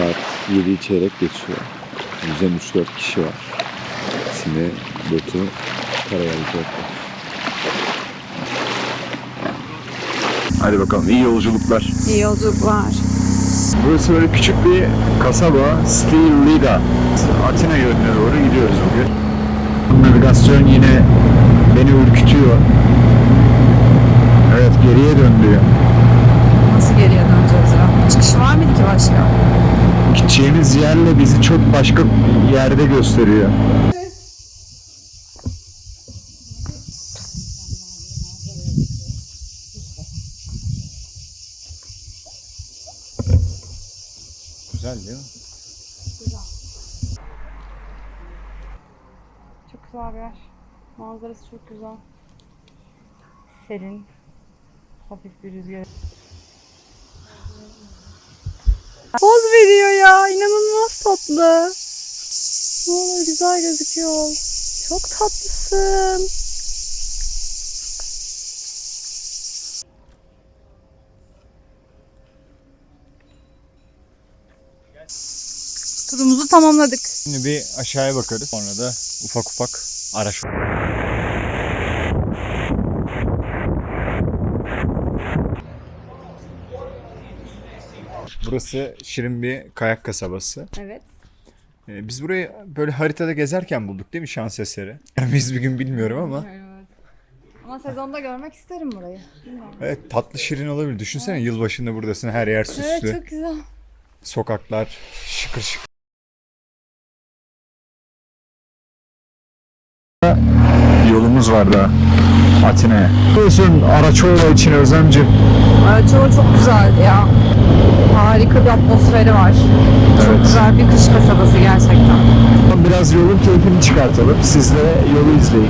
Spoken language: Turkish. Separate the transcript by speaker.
Speaker 1: 7 çeyrek geçiyor. Yüzden 3-4 kişi var. Sine botu karaya alacaklar. Hadi bakalım iyi yolculuklar.
Speaker 2: İyi yolculuklar.
Speaker 1: Burası böyle küçük bir kasaba. Steel. Atina yönüne doğru gidiyoruz bugün. Navigasyon yine beni ürkütüyor. Evet geriye dön diyor.
Speaker 2: Nasıl geriye döneceğiz ya? Çıkış var mıydı ki başka?
Speaker 1: Gideceğimiz yerle bizi çok başka yerde gösteriyor. Güzel değil mi?
Speaker 2: Çok güzel bir yer. Manzarası çok güzel. Serin. Hafif bir rüzgar. Poz veriyor ya. İnanılmaz tatlı. Ne güzel gözüküyor. Çok tatlısın. Turumuzu tamamladık.
Speaker 1: Şimdi bir aşağıya bakarız. Sonra da ufak ufak araç. Burası şirin bir kayak kasabası.
Speaker 2: Evet.
Speaker 1: Ee, Biz burayı böyle haritada gezerken bulduk değil mi şans eseri? Biz bir gün bilmiyorum ama.
Speaker 2: Evet. Ama sezonda görmek isterim burayı. Bilmiyorum.
Speaker 1: Evet tatlı şirin olabilir. Düşünsene yılbaşında buradasın her yer süslü.
Speaker 2: Evet çok güzel.
Speaker 1: Sokaklar şıkır şıkır. Yolumuz var daha. Atina'ya. Biliyorsun Araçoğlu için Özlemciğim.
Speaker 2: Çoğu çok güzeldi ya. Harika bir atmosferi var. Çok
Speaker 1: Evet.
Speaker 2: güzel bir kış kasabası gerçekten.
Speaker 1: Biraz yolun keyfini çıkartalım. Siz de yolu izleyin.